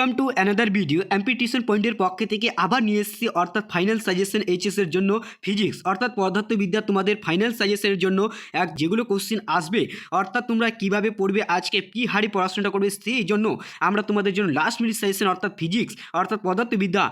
Welcome to another video MP tuition পয়েন্টের পক্ষে থেকে আবার নিয়ে এসেছি, অর্থাৎ ফাইনাল সাজেশন এইচএস এর জন্য ফিজিক্স অর্থাৎ পদার্থবিদ্যা তোমাদের ফাইনাল সাজেশনের জন্য এক যেগুলো কোশ্চেন আসবে। অর্থাৎ তোমরা কীভাবে পড়বে, আজকে কী হারে পড়াশোনাটা করবে, সেই জন্য আমরা তোমাদের জন্য লাস্ট মিনিট সাজেশন অর্থাৎ ফিজিক্স অর্থাৎ পদার্থবিদ্যা,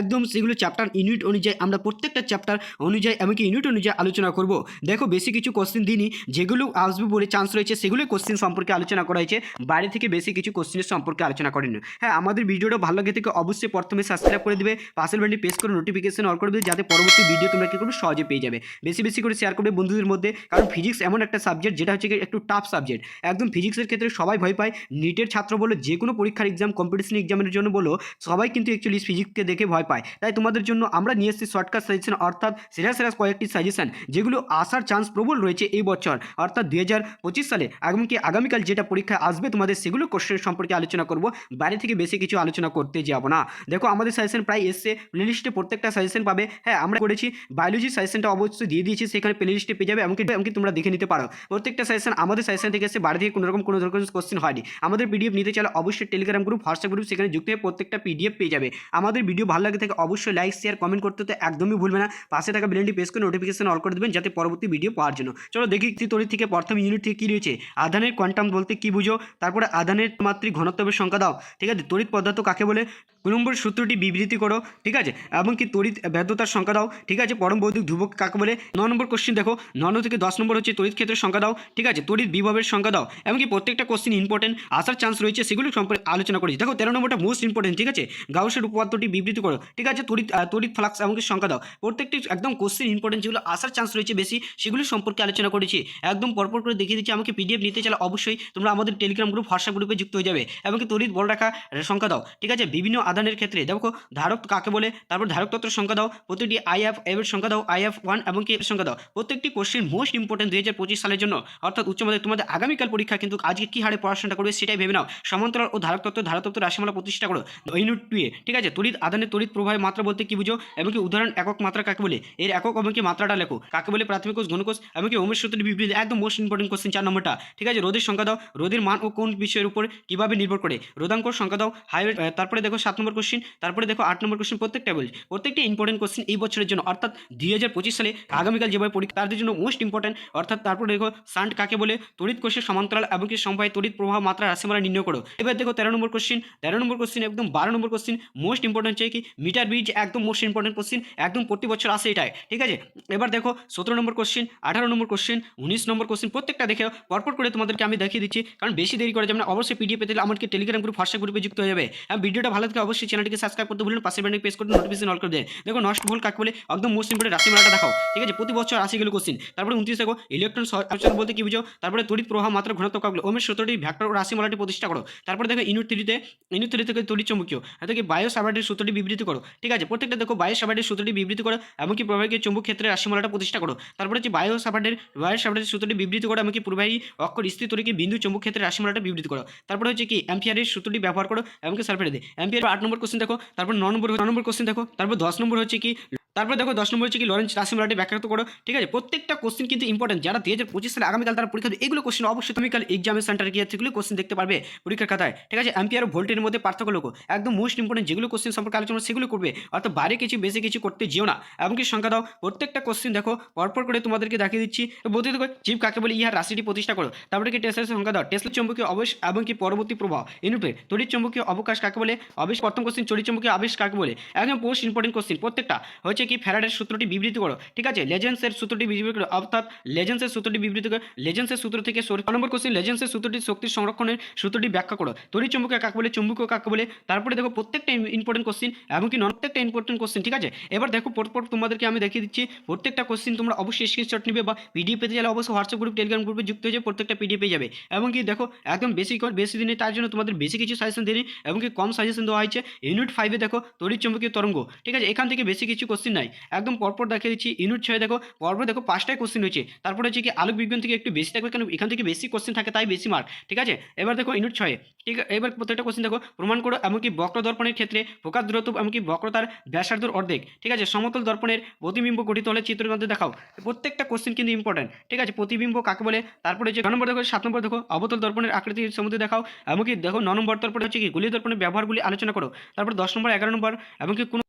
একদম সেগুলো চ্যাপ্টার ইউনিট অনুযায়ী, আমরা প্রত্যেকটা চ্যাপ্টার অনুযায়ী, এমনকি ইউনিট অনুযায়ী আলোচনা করব। দেখো, বেশি কিছু কোশ্চেন দিনই যেগুলো আসবে বলে চান্স রয়েছে সেগুলো কোশ্চেন সম্পর্কে আলোচনা করা হয়েছে। বাইরে থেকে বেশি কিছু কোশ্চেনের সম্পর্কে আলোচনা করেনি। হ্যাঁ আমাদের ভিডিওটা ভালো লাগে থেকে অবশ্যই প্রথমে সাবস্ক্রাইব করে দেবে, পাশের বাটনটি প্রেস করে নোটিফিকেশন অন করে দেবে, যাতে পরবর্তী ভিডিও তোমরা কি করবে সহজে পেয়ে যাবে। বেশি বেশি করে শেয়ার করবে বন্ধুদের মধ্যে, কারণ ফিজিক্স এমন একটা সাবজেক্ট যেটা হচ্ছে একটু টাফ সাবজেক্ট একদম ফিজিক্সের ক্ষেত্রে সবাই ভয় পায়। নিটের ছাত্র বলো, যে কোনো পরীক্ষার এক্সাম কম্পিটিশন এক্সামের জন্য বলো, সবাই কিন্তু অ্যাকচুয়ালি ফিজিক্সকে দেখে ভয় পায়। তাই তোমাদের জন্য আমরা নিয়ে এসেছি শর্টকাট সাজেশন অর্থাৎ সেরা সেরা কয়েকটি সাজেশন যেগুলো আসার চান্স প্রবল রয়েছে এই বছর, অর্থাৎ দুই হাজার পঁচিশ সালে। এমনকি আগামীকাল যেটা পরীক্ষা আসবে, তোমাদের সেগুলো কোশ্চেন সম্পর্কে আলোচনা করব। বাইরে থেকে বেশি কিছু আলোচনা করতে যাব না। দেখো, আমাদের সাজেশন প্রায় এসছে। প্লেলিস্টে প্রত্যেকটা সাজেশন পাবে। হ্যাঁ আমরা করেছি। বায়োলজি সাজেশনটা অবশ্যই দিয়ে দিয়েছি। সেখানে প্লেলিস্টে পেয়ে যাবে। এমনকি এমনকি তোমরা দেখে নিতে পারো। প্রত্যেকটা সাজেশন আমাদের সাজেশন থেকে এসে বাইরে থেকে কোনো রকম, কোনো ধরনের কোশ্চেন হয়নি। আমাদের পিডিএফ নিতে চাইলে অবশ্যই টেলিগ্রাম গ্রুপ হোয়াটসঅ্যাপ গ্রুপ সেখানে যুক্ত হয়ে প্রত্যেকটা পিডিএফ পেয়ে যাবে। আমাদের ভিডিও ভালো লাগে থাকে অবশ্যই লাইক শেয়ার কমেন্ট করতে তো একদমই ভুলবে না। পাশে থাকা বেলেনটি প্রেস করে নোটিফিকেশন অল করে দেবেন যাতে পরবর্তী ভিডিও পাওয়ার জন্য। চলো দেখি তরি থেকে প্রথম ইউনিট থেকে কী রয়েছে। আধানের কোয়ান্টাম বলতে কী বুঝো? তারপরে আধানের মাত্রিক ঘনত্বের সংখ্যা দাও। ঠিক আছে? তড়িৎ পদার্থ কাকে বলে? নম্বর সূত্রটি বিবৃতি করো, ঠিক আছে? এবং কি তড়িৎ ব্যর্থতার সংখ্যা দাও, ঠিক আছে? পরম বৈদ্যুতিক ধ্রুবক কাকে বলে? ন নম্বর কোশ্চেন দেখো ন থেকে দশ নম্বর হচ্ছে তড়িৎ ক্ষেত্রের সংখ্যা দাও, ঠিক আছে? তড়িৎ বিভবের সংখ্যা দাও এমনকি প্রত্যেকটা কোশ্চেন ইম্পর্টেন্ট আসার চান্স রয়েছে, সেগুলি সম্পর্কে আলোচনা করেছি। দেখো, তেরো নম্বরটা মোস্ট ইম্পর্টেন্ট ঠিক আছে? গাউসের উপপাদ্যটি বিবৃতি করো, ঠিক আছে? তড়িৎ তড়িৎ ফ্লাক্স এমনকি সংখ্যা দাও, প্রত্যেকটি একদম কোশ্চেন ইম্পর্টেন্ট যেগুলো আসার চান্স রয়েছে বেশি, সেগুলি সম্পর্কে আলোচনা করেছি। একদম পরপর করে দেখিয়ে দিচ্ছি, আমাকে পিডিএফ নিতে চাইলে অবশ্যই তোমরা আমাদের টেলিগ্রাম গ্রুপ হোয়াটসঅ্যাপ গ্রুপে যুক্ত হয়ে যাবে এমনকি তড়িৎ বল রাখা সংখ্যা দাও, ঠিক আছে? বিভিন্ন আদানের ক্ষেত্রে। দেখো, ধারক কাকে বলে? তারপর ধারক তত্ত্বের সংখ্যা দাও, প্রতিটি আই এফ এর সংখ্যা দাও আই এফ ওয়ান এবং কি সংখ্যা দাও। প্রত্যেকটি কোশ্চেন মোস্ট ইম্পর্টেন্ট দুই হাজার পঁচিশ সালের জন্য। অর্থাৎ উচ্চ মাধ্যমিক, তোমাদের আগামীকাল পরীক্ষা, কিন্তু আজকে কি হারে পড়াশোনাটা করবে সেটাই ভেবে নাও। সমান্তরাল ও ধারক তত্ত্ব ধারক তত্ত্ব রাশিমালা প্রতিষ্ঠা করো। ইউনিট টুয়ে ঠিক আছে? তড়িৎ, আদানের তড়িৎ প্রবাহের মাত্রা বলতে কি বুঝো? এমনকি উদাহরণ, একক মাত্রা কাকে বলে? এর একক এমনকি মাত্রাটা লেখো। কাকে বলে? প্রাথমিক কোষ, ঘনকোষ এমনকি ওমের সূত্রের বিবৃতি একদম মোস্ট ইম্পর্টেন্ট কোশ্চেন চার নম্বরটা। ঠিক আছে? রোদের সংখ্যা দাও। রোদের মান ও কোন বিষয়ের উপর কীভাবে নির্ভর করে? রোদাঙ্কর সংখ্যা দাও। হাই, তারপরে দেখো সাত নম্বর কোশ্চেন তারপরে দেখো আট নম্বর কোশ্চেন প্রত্যেকটা বলছি। প্রত্যেকটা ইম্পর্টেন্ট কোশ্চেন এই বছরের জন্য। অর্থাৎ দুই হাজার পঁচিশ সালে আগামীকাল যেভাবে পরীক্ষা, তাদের জন্য মোস্ট ইম্পর্টেন্ট অর্থাৎ তারপরে দেখো সান্ট কাকে বলে? তড়িৎ কোষের সমান্তরাল এমনকি সমবায় তড়িৎ প্রবাহ মাত্রা রাশিমালা নির্ণয় করো। এবার দেখো তেরো নম্বর কোশ্চেন তেরো নম্বর কোশ্চেন একদম বারো নম্বর কোশ্চেন মোস্ট ইম্পর্টেন্ট হচ্ছে কি? মিটার ব্রিজ একদম মোস্ট ইম্পর্টেন্ট কোশ্চেন একদম প্রতি বছর আসে এটাই, ঠিক আছে? এবার দেখো সতেরো নম্বর কোশ্চেন আঠারো নম্বর কোশ্চেন উনিশ নম্বর কোশ্চেন প্রত্যেকটা দেখে পরপর করে তোমাদেরকে আমি দেখিয়ে দিচ্ছি, কারণ বেশি দেরি করে যাবে না। অবশ্যই পিডিএফ পেতে আমাকে টেলিগ্রাম গ্রুপ হোয়াটসঅ্যাপ গ্রুপে যুক্ত হয়ে যাবে। আর ভিডিওটা ভালো থাকে অবশ্যই চ্যানেলটিকে সাবস্ক্রাইব করতে ভুলুন পাশে বাটনে প্রেস করে নোটিফিকেশন অল করে দেন। দেখো, নষ্ট ভুল কাকে বলে? একদম মোস্ট ইম্পর্টেন্ট রাশিমালাটা দেখাও। ঠিক আছে, প্রতি বছর আসে গেলো কোশ্চেন তারপরে উনত্রিশ, দেখো ইলেকট্রন সচল বলতে কি বুঝো? তারপরে তড়িৎ প্রবাহ মাত্র ঘনত্ব কাকলে ওমের সূত্রটি ভ্যাক্টর ও রাশিমালাটি প্রতিষ্ঠা করো। তারপরে দেখো ইউনিট থ্রিতে ইউনিট থ্রি থেকে তড়িৎ চুম্বকীয়। থেকে বায়ো সাবার্টের সূত্রটি বিবৃতি করো। ঠিক আছে, প্রত্যেকটা দেখো, বায়ো সাবার্টের সূত্রটি বিবৃতি করো, এমনকি প্রবাহকে চুম্বক ক্ষেত্রে রাশিমালাটা প্রতিষ্ঠা করো। তারপরে হচ্ছে বায়ো সাবার্টের বায়ো সাবার্টের সূত্রটি বিবৃতি করো, এমনকি প্রবাহী অক্ষর স্থির তরিকে বিন্দু চুম্বক ক্ষেত্রে রাশিমালাটা বিবৃতি করো। তারপরে হচ্ছে কি, অ্যাম্পিয়ারের সূত্রটি ব্যবহার করো, এমনকি সালফেটে দেয় অ্যাম্পিয়ার আট নম্বর কোশ্চেন দেখো তারপর ন নম্বর নম্বর কোশ্চেন দেখো তারপর দশ নম্বর হচ্ছে কি তারপর দেখো দশ নম্বর হচ্ছে কি, লরেন্স রাশিমালাটি ব্যাখ্যা করো। ঠিক আছে? প্রত্যেকটা কোশ্চেন কিন্তু ইম্পর্টেন্ট যারা দুই হাজার পঁচিশ সালে আগামীকাল তারা পরীক্ষা এগুলো কোশ্চেন অবশ্যই তুমি কাল এক্সামের সেন্টারে গিয়ে সেগুলো কোশ্চেন দেখতে পারবে পরীক্ষার খাতায়। ঠিক আছে? অ্যাম্পিয়ার ও ভোল্টের মধ্যে পার্থক্য লোক একদম মোস্ট ইম্পর্টেন্ট যেগুলো কোশ্চেন সম্পর্কে আলোচনা সেগুলো করবে। অর্থাৎ বাইরে কিছু, বেশি কিছু করতে যেও না। এমনকি সংখ্যা দাও। প্রত্যেকটা কোশ্চেন দেখো, পরপর করে তোমাদেরকে দেখিয়ে দিচ্ছি। বলতে দেখো জীব কাকে বলে? ইহার রাশিটি প্রতিষ্ঠা করো। তারপরে কি টেস্টের সংখ্যা দাও? টেস্টের চম্বকীয় অবশ এবং কি পরবর্তী প্রভাব ইউনিটে তড়িৎ চম্বকীয় অবকাশ কাকে বলে? অবেশ, প্রথম কোশ্চেন তড়িৎ চম্বকীয় আবেশ কাকে বলে? একদম মোস্ট ইম্পর্টেন্ট কোশ্চেন প্রত্যেকটা। হচ্ছে কি ফ্যারাডের সূত্রটি বিবৃতি করো, ঠিক আছে? লেজেন্সের সূত্রটি বিবৃতি করো, অর্থাৎ লেজেন্সের সূত্রটি বিবৃতি করো লেজেন্সের সূত্র থেকে নম্বর কোশ্চেন লেজেন্সের সূত্রটি শক্তি সংরক্ষণের সূত্রটি ব্যাখ্যা করো। তড়িৎ চম্বকীয় কাকে বলে চুম্বকীয় কাকে বলে, তারপরে দেখো প্রত্যেকটা ইম্পর্টেন্ট কোশ্চেন এমনকি নন প্রত্যেকটা ইম্পর্টেন্ট কোশ্চেন ঠিক আছে? এবার দেখো পরপর তোমাদেরকে আমি দেখিয়ে দিচ্ছি, প্রত্যেকটা কোশ্চেন তোমরা অবশ্যই স্ক্রিনশট নিবে বা পিডিএফ পেতে গেলে অবশ্যই হোয়াটসঅ্যাপ গ্রুপ টেলিগ্রাম গ্রুপে যুক্ত হয়ে যাবে প্রত্যেকটা পিডিএফ পেয়ে যাবে। এবং কি দেখো, একদম বেশি বেশি দিনে, তার জন্য তোমাদের বেশি কিছু সাজেশন দিই এবং কি কম সাজেশন দেওয়া হয়েছে। ইউনিট ফাইভে দেখো তড়িৎ চম্বকীয় তরঙ্গ, ঠিক আছে? এখান থেকে বেশি কিছু কোশ্চেন কোশ্চেন নাই। একদম পরপর দেখিয়ে দিচ্ছি। ইউনিট ছয় দেখো, পরপর দেখো পাঁচটাই কোশ্চেন রয়েছে তারপরে হচ্ছে কি আলোক বিজ্ঞান থেকে একটু বেশি থাকবে কারণ এখান থেকে বেশি কোশ্চেন থাকে, তাই বেশি মার্ক ঠিক আছে? এবার দেখো ইউনিট ছয়ে। ঠিক এবার প্রত্যেকটা কোশ্চেন দেখো, প্রমাণ করো, এমনকি বক্র দর্পণের ক্ষেত্রে ফোকাস দূরত্ব এমনকি বক্রতার ব্যাসার্ধর অর্ধেক, ঠিক আছে? সমতল দর্পণের প্রতিবিম্ব গঠিত হলে চিত্রের মধ্যে দেখাও। প্রত্যেকটা কোশ্চেন কিন্তু ইম্পর্টেন্ট ঠিক আছে? প্রতিবিম্ব কাকে বলে? তারপরে ন নম্বর দেখো, সাত নম্বর দেখো, অবতল দর্পণের আকৃতি সম্বন্ধে দেখাও। এমনকি দেখো ন নম্বর তারপরে হচ্ছে কি গুলি দর্পণের ব্যবহারগুলি আলোচনা করো। তারপর দশ নম্বর, এগারো নম্বর, এমনকি কোনো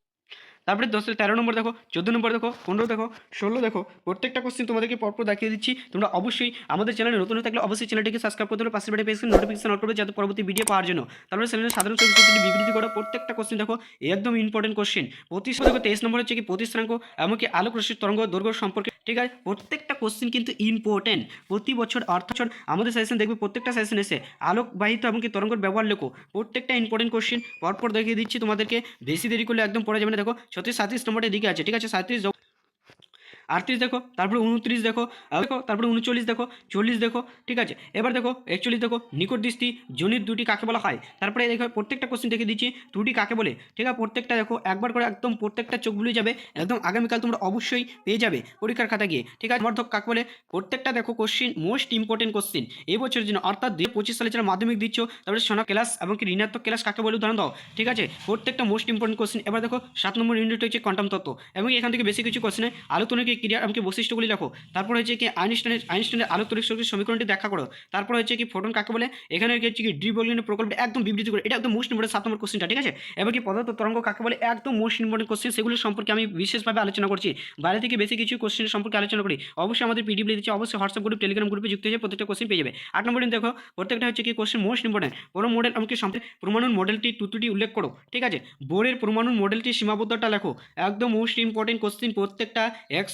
তারপরে দশ, তেরো নম্বর দেখো, চোদ্দ নম্বর দেখো, পনেরো দেখো, ষোলো দেখো, প্রত্যেকটা কোশ্চেন তোমাদেরকে পরপর দেখিয়ে দিচ্ছি। তোমরা অবশ্যই আমাদের চ্যানেলে নতুন হয়ে থাকলে অবশ্যই চ্যানেলটিকে সাবস্ক্রাইব করতে হবে পাশে বেটে পেয়েছেন নোটিফিকেশন করবে যাতে পরবর্তী ভিডিও পাওয়ার জন্য। তারপরে চ্যানেলের সাধারণ বিবৃতি করো, প্রত্যেকটা কোশ্চেন দেখো, একদম ইম্পর্টেন্ট কোশ্চেন প্রতিষ্ঠা দেখো তেইশ নম্বর হচ্ছে কি প্রতিষ্ঠাঙ্ক এমনকি আলোক রশ্মির তরঙ্গ দৈর্ঘ্য সম্পর্কে, ঠিক আছে? প্রত্যেকটা কোশ্চেন কিন্তু ইম্পর্টেন্ট প্রতি বছর অর্থাৎ আমাদের সেশন দেখবে, প্রত্যেকটা সেশন এসে আলোকবাহিত এমনকি তরঙ্গের ব্যবহার লেখো। প্রত্যেকটা ইম্পর্টেন্ট কোশ্চেন পরপর দেখিয়ে দিচ্ছি তোমাদেরকে। বেশি দেরি করলে একদম পড়া যাবে না, দেখো ছত্রিশ সাঁত্রিশ নম্বরের দিকে আছে ঠিক আছে? সাঁত্রিশ আটত্রিশ দেখো, তারপরে উনত্রিশ দেখো দেখো, তারপরে উনচল্লিশ দেখো, চল্লিশ দেখো, ঠিক আছে? এবার দেখো, একচল্লিশ দেখো, নিকট দৃষ্টি, জনিত দুটি কাকে বলা হয়? তারপরে দেখো, প্রত্যেকটা কোশ্চেন দেখে দিচ্ছি, দুটি কাকে বলে? ঠিক আছে, প্রত্যেকটা দেখো, একবার করে একদম প্রত্যেকটা চোখ বুলিয়ে যাবে, একদম আগামীকাল তোমরা অবশ্যই পেয়ে যাবে পরীক্ষার খাতা গিয়ে, ঠিক আছে? মর্ধক কাকে বলে? প্রত্যেকটা দেখো কোশ্চেন মোস্ট ইম্পর্টেন্ট কোশ্চেন এই বছরের জন্য, অর্থাৎ দুই পঁচিশ সালে যারা মাধ্যমিক দিচ্ছ, তারপরে সোনা ক্লাস এবং কি ঋণাত্মক ক্লাস কাকে বলে উদাহরণ দাও, ঠিক আছে? প্রত্যেকটা মোস্ট ইম্পর্টেন্ট কোশ্চেন এবার দেখো, সাত নম্বর ইউনিট হচ্ছে কোয়ান্টাম তত্ত্ব এবং এখান থেকে বেশি কিছু কোশ্চেনে আলোচনাকে ক্রিয়া এমনকি বৈশিষ্ট্যগুলি লেখো। তারপর হচ্ছে কি আইনস্টাইনের আইনস্টাইনের আলোক তড়িৎ শক্তির সমীকরণটি দেখা করো। তারপর হচ্ছে কি ফোটন কাকে বলে? এখানে হচ্ছে কি ডি বর্গলিনের প্রকল্পটা একদম বিবৃতি করে। এটা একদম মোস্ট ইম্পর্টেন্ট সাত নম্বর কোশ্চেনটা ঠিক আছে? এবার কি পদার্থ তরঙ্গ কাকে বলে? একদম মোস্ট ইম্পর্টেন্ট কোশ্চেন সেগুলো সম্পর্কে আমি বিশেষভাবে আলোচনা করছি। বাইরে থেকে বেশি কিছু কোশ্চেন সম্পর্কে আলোচনা করি। অবশ্যই আমাদের পিডিএফ দিচ্ছে অবশ্যই হোয়াটসঅ্যাপ গ্রুপ টেলিগ্রাম গ্রুপে যুক্ত হয়ে প্রত্যেকটা কোশ্চেন পেয়ে যাবে। আট নম্বর দেখো, প্রত্যেকটা হচ্ছে কি কোশ্চেন মোস্ট ইম্পর্টেন্ট বড় মডেল আমাকে পরমাণুর মডেলটি তুতুটি উল্লেখ করো, ঠিক আছে? বোর্ডের পরমাণুর মডেলটি সীমাবদ্ধতা লেখো। একদম মোস্ট ইম্পর্টেন্ট কোশ্চেন প্রত্যেকটা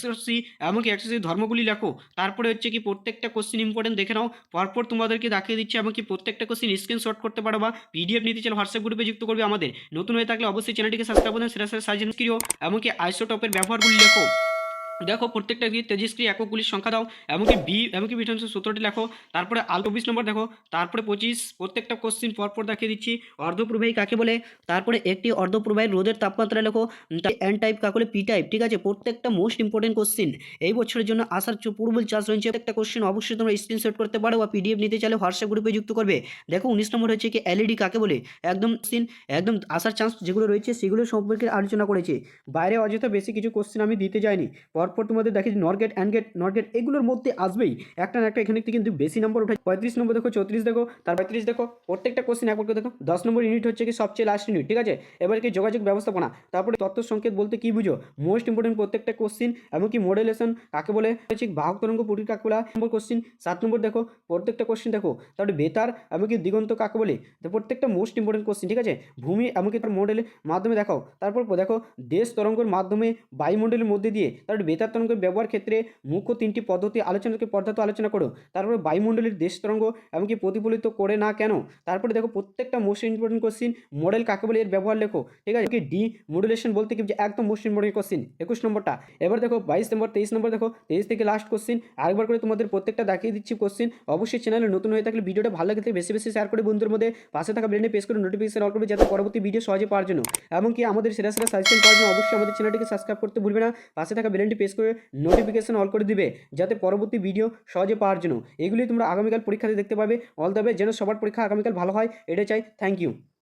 এক্সসি এমনকি এক্সসি ধর্মগুলি লেখো তারপরে হচ্ছে কি প্রত্যেকটা কোশ্চেন ইম্পর্টেন্ট দেখে নাও পরপর তোমাদেরকে দেখিয়ে দিচ্ছি এমনকি প্রত্যেকটা কোশ্চেন স্ক্রিনশট করতে পারো বা পিডিএফ নিতে চাইলে হোয়াটসঅ্যাপ গ্রুপে যুক্ত করবে আমাদের নতুন হয়ে থাকলে অবশ্যই চ্যানেলটিকে সাবস্ক্রাইব সেরা সেটা সেটা সাজেন করিও এমনকি আইসোটপের ব্যবহারগুলি লেখো দেখো, প্রত্যেকটা দিয়ে তেজস্ক্রিয় এককগুলির সংখ্যা দাও, এমনকি বি, এমনকি বিটন্সের সূত্রটি লেখো। তারপরে আল চব্বিশ নম্বর দেখো, তারপরে পঁচিশ, প্রত্যেকটা কোশ্চিন পরপর দেখিয়ে দিচ্ছি। অর্ধপ্রবাহী কাকে বলে? তারপরে একটি অর্ধপ্রবাহীর রোদের তাপমাত্রা লেখো এন টাইপ কাকে বলে? পি টাইপ ঠিক আছে? প্রত্যেকটা মোস্ট ইম্পর্টেন্ট কোশ্চিন এই বছরের জন্য আসার পূর্বল চাষ রয়েছে একটা কোশ্চেন অবশ্যই তোমরা স্ক্রিনশট করতে পারো বা পিডিএফ নিতে চাইলে হোয়াটসঅ্যাপ গ্রুপে যুক্ত করবে। দেখো, উনিশ নম্বর হচ্ছে কি এলইডি কাকে বলে? একদম সিন একদম আসার চান্স যেগুলো রয়েছে, সেগুলো সম্পর্কে আলোচনা করেছে। বাইরে অযথা বেশি কিছু কোশ্চেন আমি দিতে যাইনি। পরপর তোমাদের দেখি NOR gate AND gate NOT gate এগুলোর মধ্যে আসবেই। একটা না একটা এখানে কিন্তু বেশি নম্বর উঠে পঁয়ত্রিশ নম্বর দেখো, চৌত্রিশ দেখো, তার পঁয়ত্রিশ দেখো, প্রত্যেকটা কোশ্চেন একবার করে দেখো। দশ নম্বর ইউনিট হচ্ছে কি সবচেয়ে লাস্ট ইউনিট ঠিক আছে? এবার কি যোগাযোগ ব্যবস্থাপনা, তারপরে তত্ত্ব সংকেত বলতে কি বুঝো? মোস্ট ইম্পর্টেন্ট প্রত্যেকটা কোশ্চেন এমনকি মডেলেশন কাকে বলে? হচ্ছে বাহক তরঙ্গ পুটির কাকে নম্বর কোশ্চেন সাত নম্বর দেখো, প্রত্যেকটা কোশ্চেন দেখো। তারপরে বেতার, এমনকি দিগন্ত কাকে বলে? প্রত্যেকটা মোস্ট ইম্পর্টেন্ট কোশ্চেন ঠিক আছে? ভূমি, এমনকি তার মডেলের মাধ্যমে দেখাও। তারপর দেখো, দেশ তরঙ্গের মাধ্যমে বায়ুমণ্ডলের মধ্যে দিয়ে, তারপরে বেতার তরঙ্গের ব্যবহার ক্ষেত্রে মুখ্য তিনটি পদ্ধতি আলোচনাকে পদ্ধতি আলোচনা করো। তারপরে বায়ুমণ্ডলের দেশ তরঙ্গ এমনকি প্রতিফলিত করে না কেন? তারপরে দেখো প্রত্যেকটা মোস্ট ইম্পর্টেন্ট কোশ্চিন মডেল কাকে বলে? এর ব্যবহার লেখো। ঠিক আছে? কি ডি মডুলেশন বলতে কি একদম মোস্ট ইম্পর্টেন্ট কোশ্চিন একুশ নম্বরটা। এবার দেখো বাইশ নম্বর, তেইশ নম্বর দেখো। তেইশ থেকে লাস্ট কোশ্চিন আরেকবার করে তোমাদের প্রত্যেকটা দেখিয়ে দিচ্ছি কোশ্চিন অবশ্যই চ্যানেলে নতুন হয়ে থাকলে ভিডিওটা ভালো লাগে বেশি বেশি শেয়ার করে বন্ধুর মধ্যে পাশে থাকা বেলনে প্রেস করে নোটিফিকেশন অল করবে যাতে পরবর্তী ভিডিও সহজে পাওয়ার জন্য। এমনকি আমাদের সেরা সেরা সাজেশন পাওয়ার জন্য অবশ্যই আমাদের চ্যানেলটিকে সাবস্ক্রাইব করতে ভুলবে না। পাশে থাকা বেলনটি প্রেস করে নোটিফিকেশান অল করে দিবে, যাতে পরবর্তী ভিডিও সহজে পাওয়ার জন্য। এগুলি তোমরা আগামীকাল পরীক্ষাতে দেখতে পাবে। অল দ্য বে যেন সবার পরীক্ষা আগামীকাল ভালো হয় এটা চাই। Thank you